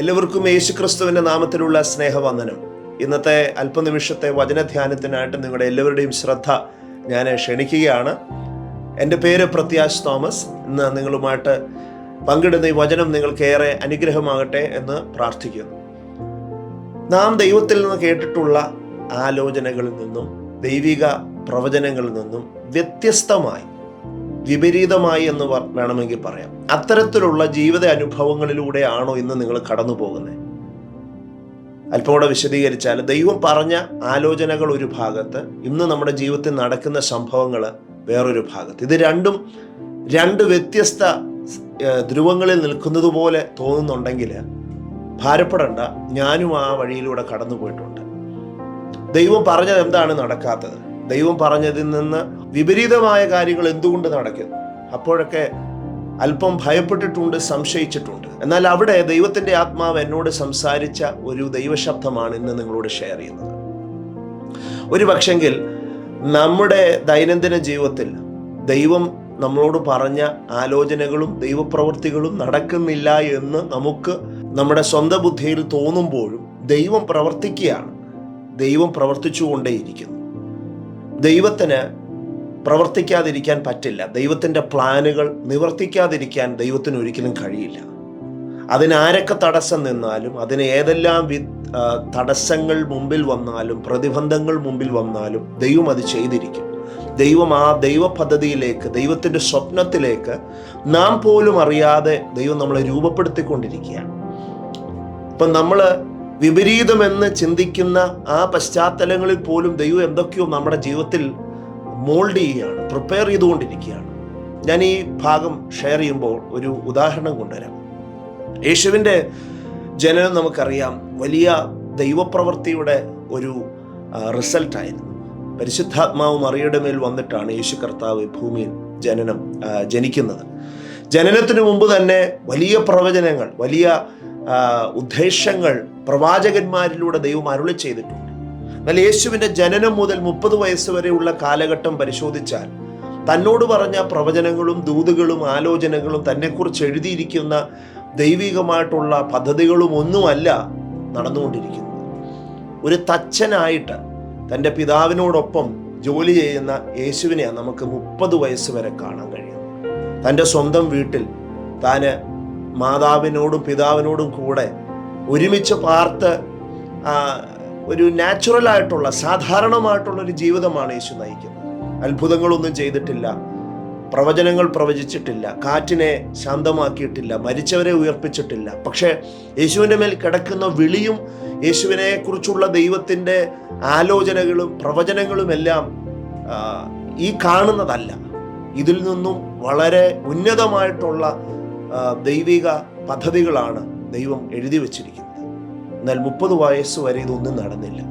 എല്ലാവർക്കും യേശുക്രിസ്തുവിന്റെ നാമത്തിലുള്ള സ്നേഹവന്ദനം. ഇന്നത്തെ അല്പനിമിഷത്തെ വചനധ്യാനത്തിനായിട്ട് നിങ്ങളുടെ എല്ലാവരുടെയും ശ്രദ്ധ ഞാൻ ക്ഷണിക്കുകയാണ്. എന്റെ പേര് പ്രത്യാശ് തോമസ്. ഇന്ന് നിങ്ങളുമായിട്ട് പങ്കിടുന്ന ഈ വചനം നിങ്ങൾക്കേറെ അനുഗ്രഹമാകട്ടെ എന്ന് പ്രാർത്ഥിക്കുന്നു. നാം ദൈവത്തിൽ നിന്ന് കേട്ടിട്ടുള്ള ആലോചനകളിൽ നിന്നും ദൈവിക പ്രവചനങ്ങളിൽ നിന്നും വ്യത്യസ്തമായി വിപരീതമായി എന്ന് വേണമെങ്കിൽ പറയാം. അത്തരത്തിലുള്ള ജീവിത അനുഭവങ്ങളിലൂടെയാണോ ഇന്ന് നിങ്ങൾ കടന്നു പോകുന്നത്? അല്പം കൂടെ വിശദീകരിച്ചാൽ ദൈവം പറഞ്ഞ ആലോചനകൾ ഒരു ഭാഗത്ത് ഇന്ന് നമ്മുടെ ജീവിതത്തിൽ നടക്കുന്ന സംഭവങ്ങൾ വേറൊരു ഭാഗത്ത്. ഇത് രണ്ടും രണ്ട് വ്യത്യസ്ത ധ്രുവങ്ങളിൽ നിൽക്കുന്നത് പോലെ തോന്നുന്നുണ്ടെങ്കിൽ ഭാരപ്പെടണ്ട. ഞാനും ആ വഴിയിലൂടെ കടന്നു പോയിട്ടുണ്ട് ദൈവം പറഞ്ഞത് എന്താണ് നടക്കാത്തത്? ദൈവം പറഞ്ഞതിൽ നിന്ന് വിപരീതമായ കാര്യങ്ങൾ എന്തുകൊണ്ട് നടക്കുന്നു? അപ്പോഴൊക്കെ അല്പം ഭയപ്പെട്ടിട്ടുണ്ട് സംശയിച്ചിട്ടുണ്ട്. എന്നാൽ അവിടെ ദൈവത്തിന്റെ ആത്മാവ് എന്നോട് സംസാരിച്ച ഒരു ദൈവശബ്ദമാണ് ഇന്ന് നിങ്ങളോട് ഷെയർ ചെയ്യുന്നത്. ഒരു പക്ഷെങ്കിൽ നമ്മുടെ ദൈനംദിന ജീവിതത്തിൽ ദൈവം നമ്മളോട് പറഞ്ഞ ആലോചനകളും ദൈവപ്രവൃത്തികളും നടക്കുന്നില്ല എന്ന് നമുക്ക് നമ്മുടെ സ്വന്തം ബുദ്ധിയിൽ തോന്നുമ്പോഴും ദൈവം പ്രവർത്തിക്കുകയാണ്. ദൈവം പ്രവർത്തിച്ചുകൊണ്ടേയിരിക്കുന്നു. ദൈവത്തിന് പ്രവർത്തിക്കാതിരിക്കാൻ പറ്റില്ല. ദൈവത്തിന്റെ പ്ലാനുകൾ നിവർത്തിക്കാതിരിക്കാൻ ദൈവത്തിന് ഒരിക്കലും കഴിയില്ല. അതിനാരൊക്കെ തടസ്സം നിന്നാലും അതിന് ഏതെല്ലാം വി തടസ്സങ്ങൾ മുമ്പിൽ വന്നാലും പ്രതിബന്ധങ്ങൾ മുമ്പിൽ വന്നാലും ദൈവം അത് ചെയ്തിരിക്കും. ദൈവം ആ ദൈവ പദ്ധതിയിലേക്ക് ദൈവത്തിന്റെ സ്വപ്നത്തിലേക്ക് നാം പോലും അറിയാതെ ദൈവം നമ്മളെ രൂപപ്പെടുത്തിക്കൊണ്ടിരിക്കുകയാണ്. ഇപ്പം നമ്മൾ വിപരീതമെന്ന് ചിന്തിക്കുന്ന ആ പശ്ചാത്തലങ്ങളിൽ പോലും ദൈവം എന്തൊക്കെയോ നമ്മുടെ ജീവിതത്തിൽ മോൾഡ് ചെയ്യുകയാണ് പ്രിപ്പയർ ചെയ്തുകൊണ്ടിരിക്കുകയാണ്. ഞാൻ ഈ ഭാഗം ഷെയർ ചെയ്യുമ്പോൾ ഒരു ഉദാഹരണം കൊണ്ടുവരാം. യേശുവിന്റെ ജനനം നമുക്കറിയാം. വലിയ ദൈവപ്രവൃത്തിയുടെ ഒരു റിസൾട്ടായിരുന്നു. പരിശുദ്ധാത്മാവ് മറിയുടെ മേൽ വന്നിട്ടാണ് യേശു കർത്താവ് ഭൂമിയിൽ ജനനം ജനിക്കുന്നത്. ജനനത്തിന് മുമ്പ് തന്നെ വലിയ പ്രവചനങ്ങൾ വലിയ ഉദ്ദേശങ്ങൾ പ്രവാചകന്മാരിലൂടെ ദൈവം അരുളി ചെയ്തിട്ടുണ്ട്. എന്നാൽ യേശുവിന്റെ ജനനം മുതൽ മുപ്പത് വരെയുള്ള കാലഘട്ടം പരിശോധിച്ചാൽ തന്നോട് പറഞ്ഞ പ്രവചനങ്ങളും ദൂതുകളും ആലോചനകളും തന്നെക്കുറിച്ച് എഴുതിയിരിക്കുന്ന ദൈവികമായിട്ടുള്ള പദ്ധതികളും ഒന്നുമല്ല നടന്നുകൊണ്ടിരിക്കുന്നത്. ഒരു തച്ചനായിട്ട് തന്റെ പിതാവിനോടൊപ്പം ജോലി ചെയ്യുന്ന യേശുവിനെയാണ് നമുക്ക് മുപ്പത് വയസ്സ് വരെ കാണാൻ കഴിയുന്നത്. തന്റെ സ്വന്തം വീട്ടിൽ താന് മാതാവിനോടും പിതാവിനോടും കൂടെ ഒരുമിച്ച് പാർത്ത് ഒരു നാച്ചുറൽ ആയിട്ടുള്ള സാധാരണമായിട്ടുള്ള ഒരു ജീവിതമാണ് യേശു നയിക്കുന്നത്. അത്ഭുതങ്ങളൊന്നും ചെയ്തിട്ടില്ല പ്രവചനങ്ങൾ പ്രവചിച്ചിട്ടില്ല കാറ്റിനെ ശാന്തമാക്കിയിട്ടില്ല മരിച്ചവരെ ഉയർപ്പിച്ചിട്ടില്ല. പക്ഷേ യേശുവിന്റെ മേൽ കിടക്കുന്ന വിളിയും യേശുവിനെ കുറിച്ചുള്ള ദൈവത്തിന്റെ ആലോചനകളും പ്രവചനങ്ങളും എല്ലാം ഈ കാണുന്നതല്ല. ഇതിൽ നിന്നും വളരെ ഉന്നതമായിട്ടുള്ള ദൈവിക പദ്ധതികളാണ് ദൈവം എഴുതി വച്ചിരിക്കുന്നത് എന്നാൽ മുപ്പത് വയസ്സ് വരെ ഇതൊന്നും നടന്നില്ല.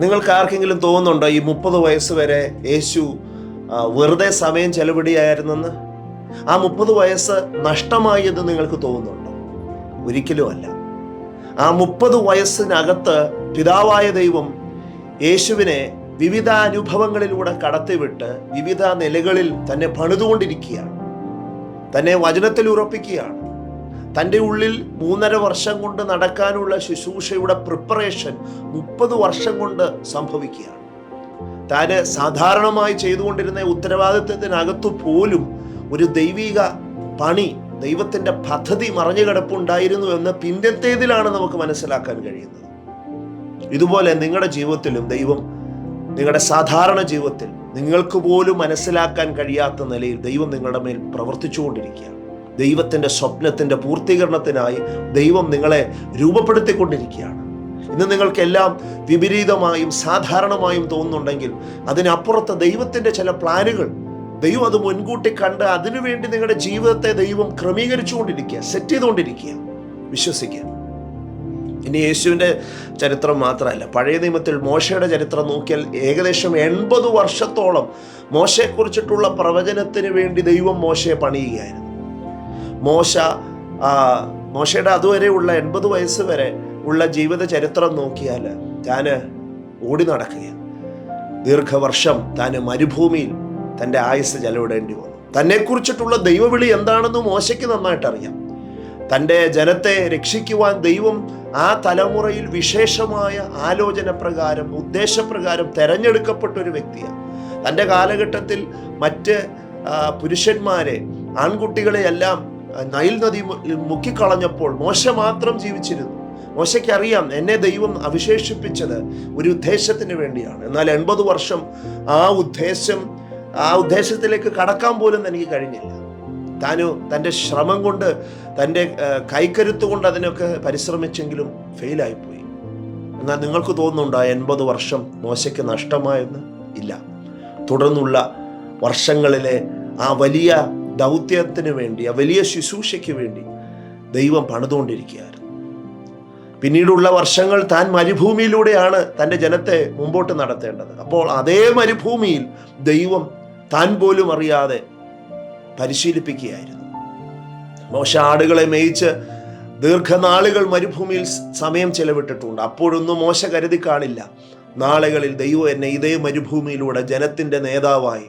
നിങ്ങൾക്ക് ആർക്കെങ്കിലും തോന്നുന്നുണ്ടോ ഈ മുപ്പത് വയസ്സ് വരെ യേശു വെറുതെ സമയം ചെലവിടുകയായിരുന്നെന്ന്? ആ മുപ്പത് വയസ്സ് നഷ്ടമായി എന്ന് നിങ്ങൾക്ക് തോന്നുന്നുണ്ടോ? ഒരിക്കലും അല്ല. ആ മുപ്പത് വയസ്സിനകത്ത് പിതാവായ ദൈവം യേശുവിനെ വിവിധ അനുഭവങ്ങളിലൂടെ കടത്തിവിട്ട് വിവിധ നിലകളിൽ തന്നെ പണിതുകൊണ്ടിരിക്കുകയാണ്. തന്നെ വചനത്തിൽ ഉറപ്പിക്കുകയാണ്. തന്റെ ഉള്ളിൽ മൂന്നര വർഷം കൊണ്ട് നടക്കാനുള്ള ശുശ്രൂഷയുടെ പ്രിപ്പറേഷൻ മുപ്പത് വർഷം കൊണ്ട് സംഭവിക്കുകയാണ്. താന് സാധാരണമായി ചെയ്തുകൊണ്ടിരുന്ന ഉത്തരവാദിത്വത്തിനകത്തു പോലും ഒരു ദൈവിക പണി ദൈവത്തിന്റെ പദ്ധതി മറഞ്ഞു കിടപ്പുണ്ടായിരുന്നു എന്ന് പിന്നത്തേതിലാണ് നമുക്ക് മനസ്സിലാക്കാൻ കഴിയുന്നത്. ഇതുപോലെ നിങ്ങളുടെ ജീവിതത്തിലും ദൈവം നിങ്ങളുടെ സാധാരണ ജീവിതത്തിൽ നിങ്ങൾക്ക് പോലും മനസ്സിലാക്കാൻ കഴിയാത്ത നിലയിൽ ദൈവം നിങ്ങളുടെ മേൽ പ്രവർത്തിച്ചുകൊണ്ടിരിക്കുകയാണ്. ദൈവത്തിന്റെ സ്വപ്നത്തിന്റെ പൂർത്തീകരണത്തിനായി ദൈവം നിങ്ങളെ രൂപപ്പെടുത്തിക്കൊണ്ടിരിക്കുകയാണ്. ഇന്ന് നിങ്ങൾക്കെല്ലാം വിപരീതമായും സാധാരണമായും തോന്നുന്നുണ്ടെങ്കിൽ അതിനപ്പുറത്ത് ദൈവത്തിന്റെ ചില പ്ലാനുകൾ ദൈവം അത് മുൻകൂട്ടി കണ്ട് അതിനുവേണ്ടി നിങ്ങളുടെ ജീവിതത്തെ ദൈവം ക്രമീകരിച്ചുകൊണ്ടിരിക്കുക സെറ്റ് ചെയ്തുകൊണ്ടിരിക്കുക. വിശ്വസിക്കുക. ഇനി യേശുവിന്റെ ചരിത്രം മാത്രമല്ല പഴയ നിയമത്തിൽ മോശയുടെ ചരിത്രം നോക്കിയാൽ ഏകദേശം എൺപത് വർഷത്തോളം മോശയെക്കുറിച്ചിട്ടുള്ള പ്രവചനത്തിന് വേണ്ടി ദൈവം മോശയെ പണിയുകയായിരുന്നു. മോശ മോശയുടെ അതുവരെയുള്ള എൺപത് വയസ്സ് വരെ ഉള്ള ജീവിത ചരിത്രം നോക്കിയാൽ താൻ ഓടി നടക്കുകയാണ്. ദീർഘവർഷം താൻ മരുഭൂമിയിൽ തന്റെ ആയുസ് ചെലവിടേണ്ടി വന്നു. തന്നെക്കുറിച്ചിട്ടുള്ള ദൈവവിളി എന്താണെന്ന് മോശയ്ക്ക് നന്നായിട്ട് അറിയാം തന്റെ ജനത്തെ രക്ഷിക്കുവാൻ ദൈവം ആ തലമുറയിൽ വിശേഷമായ ആലോചന പ്രകാരം ഉദ്ദേശപ്രകാരം തെരഞ്ഞെടുക്കപ്പെട്ട ഒരു വ്യക്തിയാണ്. തന്റെ കാലഘട്ടത്തിൽ മറ്റ് പുരുഷന്മാരെ ആൺകുട്ടികളെയെല്ലാം നൈൽ നദി മുക്കിക്കളഞ്ഞപ്പോൾ മോശ മാത്രം ജീവിച്ചിരുന്നു. മോശയ്ക്കറിയാം എന്നെ ദൈവം അവിശേഷിപ്പിച്ചത് ഒരു ഉദ്ദേശത്തിന് വേണ്ടിയാണ്. എന്നാൽ എൺപത് വർഷം ആ ഉദ്ദേശം ആ ഉദ്ദേശത്തിലേക്ക് കടക്കാൻ പോലും എനിക്ക് കഴിഞ്ഞില്ല. താനു തന്റെ ശ്രമം കൊണ്ട് തന്റെ കൈക്കരുത്ത് കൊണ്ട് അതിനൊക്കെ പരിശ്രമിച്ചെങ്കിലും ഫെയിലായിപ്പോയി. എന്നാൽ നിങ്ങൾക്ക് തോന്നുന്നുണ്ടോ എൺപത് വർഷം മോശയ്ക്ക് നഷ്ടമായെന്ന്? ഇല്ല. തുടർന്നുള്ള വർഷങ്ങളിലെ ആ വലിയ ദൗത്യത്തിന് വേണ്ടി ആ വലിയ ശുശ്രൂഷയ്ക്ക് വേണ്ടി ദൈവം പണിതുകൊണ്ടിരിക്കുകയായിരുന്നു. പിന്നീടുള്ള വർഷങ്ങൾ താൻ മരുഭൂമിയിലൂടെയാണ് തന്റെ ജനത്തെ മുമ്പോട്ട് നടത്തേണ്ടത്. അപ്പോൾ അതേ മരുഭൂമിയിൽ ദൈവം താൻ പോലും അറിയാതെ പരിശീലിപ്പിക്കുകയായിരുന്നു. മോശ ആടുകളെ മേയിച്ച് ദീർഘനാളുകൾ മരുഭൂമിയിൽ സമയം ചെലവിട്ടിട്ടുണ്ട്. അപ്പോഴൊന്നും മോശ കരുതി കാണില്ല. നാളുകളിൽ ദൈവം എന്നെ ഇതേ മരുഭൂമിയിലൂടെ ജനത്തിന്റെ നേതാവായി